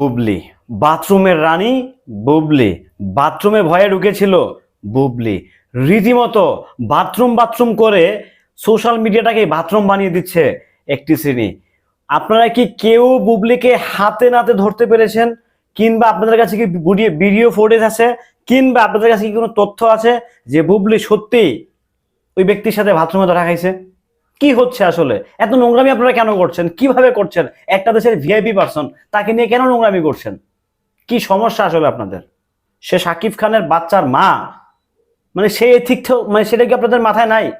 বুবলি। বাথরুমের রানী বুবলি। বাথরুমে ভয়ে ঢুকেছিল বুবলি। রীতিমতো বাথরুম বাথরুম করে সোশ্যাল মিডিয়াটাকে বাথরুম বানিয়ে দিচ্ছে একটি শ্রেণি। আপনারা কি কেউ বুবলিকে হাতে নাতে ধরতে পেরেছেন? কিংবা আপনাদের কাছে কি ভিডিও ফুটেজ আছে? কিংবা আপনাদের কাছে কি কোনো তথ্য আছে যে বুবলি সত্যি ওই ব্যক্তির সাথে বাথরুমে ধরা খাইছে? কি হচ্ছে আসলে? এত নোংরামি আপনারা কেন করছেন? কীভাবে করছেন? একটা দেশের ভিআইপি পার্সন তাকে নিয়ে কেন নোংরামি করছেন? কি সমস্যা আসলে আপনাদের? সে সাকিব খানের বাচ্চার মা। মানে সে ঠিক মানে সেটা কি আপনাদের মাথায় নাই?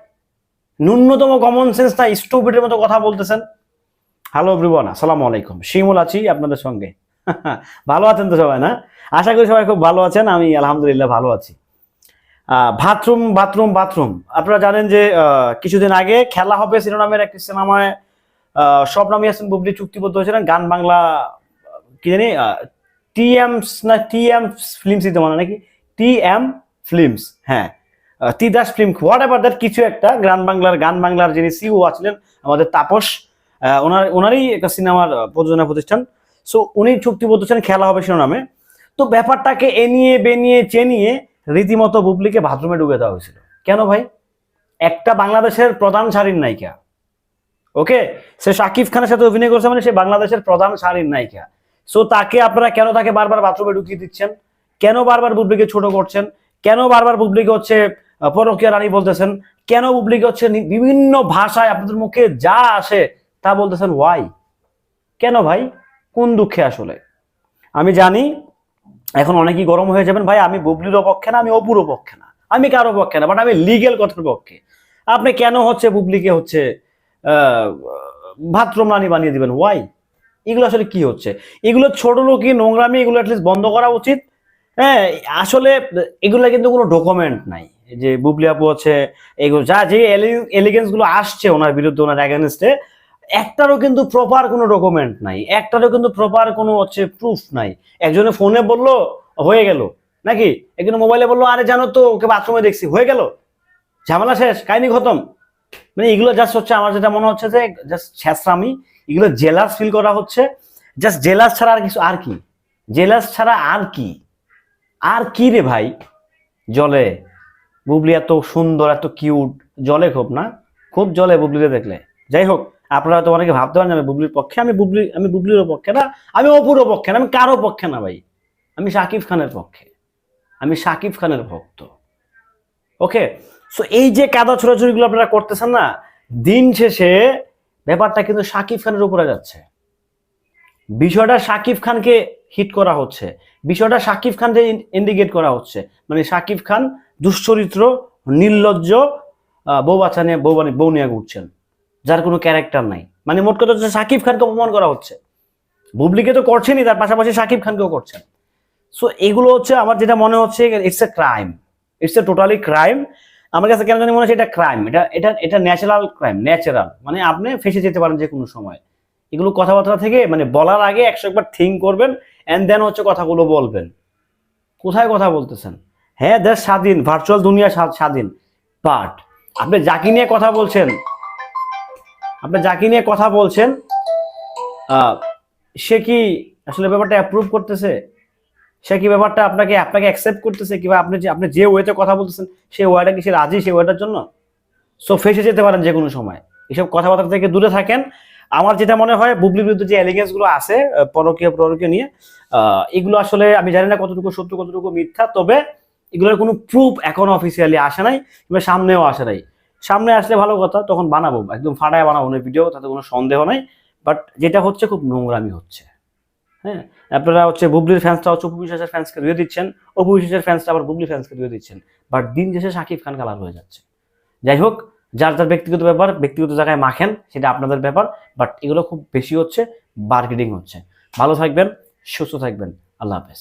ন্যূনতম কমন সেন্স নাই স্টুপিডের মতো কথা বলতেছেন? হ্যালো এভরিওয়ান আসসালামু আলাইকুম। শিমুল আছি আপনাদের সঙ্গে। ভালো আছেন তো সবাই, না? আশা করি সবাই খুব ভালো আছেন। আমি আলহামদুলিল্লাহ ভালো আছি। Bathroom bathroom bathroom. আপনারা জানেন যে কিছুদিন আগে খেলা হবে শিরোনামের একটি সিনেমায় স্বপ্নামী হাসান বুবলি চুক্তিবদ্ধ হয়েছিলেন। গান বাংলা কি জানি টি এম না টি এম ফিল্মস দিতে মানে নাকি? টি এম ফিল্মস হ্যাঁ। আহ, T Das film whatever that কিছু একটা গান বাংলার গান বাংলার যিনি সিও আছিলেন আমাদের তাপস ওনার ওনারই একটা সিনেমার প্রযোজনা প্রতিষ্ঠান। সো উনি চুক্তিবদ্ধ ছিলেন খেলা হবে শিরোনামে তো ব্যাপারটাকে এ নিয়ে বেনিয়ে চেনিয়ে রীতিমতো বুবলিকে বাথরুমে ঢুকে দেওয়া হয়েছিল। কেন ভাই? একটা বাংলাদেশের প্রধান সারির নায়িকা। ওকে? সে শাকিব খানের সাথে অভিনয় করছে মানে সে বাংলাদেশের প্রধান সারির নায়িকা। সো তাকে আপনারা কেন তাকে বারবার বাথরুমে ঢুকিয়ে দিচ্ছেন? কেন বারবার বুবলিকে ছোট করছেন? কেন বারবার বুবলিকে হচ্ছে পরকীয়া রানী বলতেছেন? কেন বুবলিকে হচ্ছে বিভিন্ন ভাষায় আপনাদের মুখে যা আসে তা বলতেছেন? ওয়াই কেন ভাই? কোন দুঃখে আসলে? আমি জানি এখন অনেকেই গরম হয়ে যাবেন, ভাই, আমি বুবলিরও পক্ষে না, আমি অপুরও পক্ষে না। আমি কারও পক্ষে না বাট আমি লিগেল কথার পক্ষে। আপনি কেন হচ্ছে বুবলিকে হচ্ছে ভাত্রম রানী বানিয়ে দিবেন? ওয়াই এগুলো আসলে কি হচ্ছে? এগুলো ছোট লোকই, নোংরামি, এগুলো অ্যাটলিস্ট বন্ধ করা উচিত। হ্যাঁ আসলে এগুলো কিন্তু কোনো ডকুমেন্ট নাই। যে বুবলি আপু হচ্ছে, এগুলো যা, যে এলিগেন্সগুলো আসছে ওনার বিরুদ্ধে, ওনার অ্যাগেনস্টে একটারও কিন্তু প্রপার কোনো ডকুমেন্ট নাই, একটারও কিন্তু প্রপার কোনো হচ্ছে প্রুফ নাই। একজনে ফোনে বলল, হয়ে গেল। নাকি? একজন মোবাইলে বলল, আরে জানো তো, ওকে বাথরুমে দেখছি, হয়ে গেল। ঝামেলা শেষ, কাহিনি খতম। মানে এগুলো জাস্ট হচ্ছে আমার যেটা মনে হচ্ছে যে জাস্ট ছেঁচড়ামি, এগুলো জেলাস ফিল করা হচ্ছে। জাস্ট জেলাস ছাড়া আর কিছু, আর কি? জেলাস ছাড়া আর কি? আর কি রে ভাই? জলে। বুবলি এত সুন্দর, এত কিউট জলে খুব না? খুব জলে বুবলিকে দেখলে। যাই হোক। আপনারা তো অনেকে ভাবতে পারেন আমি বুবলির পক্ষে, আমি বুবলি, আমি বুবলিরও পক্ষে না, আমি অপুরও পক্ষে না, আমি কারও পক্ষে না ভাই। আমি শাকিব খানের পক্ষে। আমি শাকিব খানের ভক্ত। ওকে? সো এই যে কাদা ছোড়াছুড়িগুলো আপনারা করতেছেন না, দিন শেষে ব্যাপারটা কিন্তু শাকিব খানের উপরে যাচ্ছে। বিষয়টা শাকিব খানকে হিট করা হচ্ছে। বিষয়টা শাকিব খানকে ইন্ডিকেট করা হচ্ছে। মানে শাকিব খান দুশ্চরিত্র, নির্লজ্জ বউ বাচ্চা নিয়ে, বউ বউ নিয়ে ঘুরছেন। যার কোনো ক্যারেক্টার নাই। মানে মোট কথা হচ্ছে সাকিব খানকে অপমান করা হচ্ছে। বুবলিকে তো করছেনই, তার পাশাপাশি সাকিব খানকেও করছেন। সো এগুলো হচ্ছে আমার যেটা মনে হচ্ছে it's a crime it's a totally crime আমার কাছে কেন জানি মনে হচ্ছে এটা ক্রাইম এটা এটা এটা ন্যাচারাল ক্রাইম ন্যাচারাল মানে আপনি ফেসে যেতে পারেন যে কোনো সময়। এগুলো কথাবার্তা থেকে মানে বলার আগে একশো একবার থিঙ্ক করবেন অ্যান্ড দেন হচ্ছে কথাগুলো বলবেন। কোথায় কথা বলতেছেন? হ্যাঁ দেশ স্বাধীন ভার্চুয়াল দুনিয়া স্বাধীন। বাট আপনি যাকে নিয়ে কথা বলছেন আপনি যাকে নিয়ে কথা বলছেন সে কি আসলে ব্যাপারটা অ্যাপ্রুভ করতেছে? সে কি ব্যাপারটা আপনাকে আপনাকে অ্যাকসেপ্ট করতেছে? কিংবা আপনি যে আপনি যে ওয়েতে কথা বলতেছেন, সেই ওয়েটা কি সে রাজি সেই ওয়েটার জন্য? সো ফেসে যেতে পারেন যে কোনো সময়। এসব কথাবার্তা থেকে দূরে থাকেন। আমার যেটা মনে হয়, বুবলির বিরুদ্ধে যে এলিগেন্সগুলো আছে পরকীয়, প্ররকীয় নিয়ে এগুলো আসলে আমি জানি না কতটুকু সত্য, কতটুকু মিথ্যা, তবে এগুলোর কোনো প্রুফ এখনও অফিসিয়ালি আসে নাই, কিংবা সামনেও আসে নাই। সামনে আসলে ভালো কথা, তখন বানাবো, একদম ফাটায় বানাবো না ভিডিও তাতে কোনো সন্দেহ নাই। বাট যেটা হচ্ছে খুব নোংরামি হচ্ছে। হ্যাঁ? আপনারা হচ্ছে বুবলির ফ্যান্সটা হচ্ছে অপু ফ্যান্সকে দিয়ে দিচ্ছেন, অপু ফ্যান্সটা আবার বুবলি ফ্যান্সকে দিয়ে দিচ্ছেন। বাট দিন শেষে শাকিব খান কালার হয়ে যাচ্ছে। যাই হোক, যার যার ব্যক্তিগত ব্যাপার, ব্যক্তিগত জায়গায় মাখেন, সেটা আপনাদের ব্যাপার। বাট এগুলো খুব বেশি হচ্ছে মার্কেটিং হচ্ছে। ভালো থাকবেন, সুস্থ থাকবেন। আল্লাহ হাফেজ।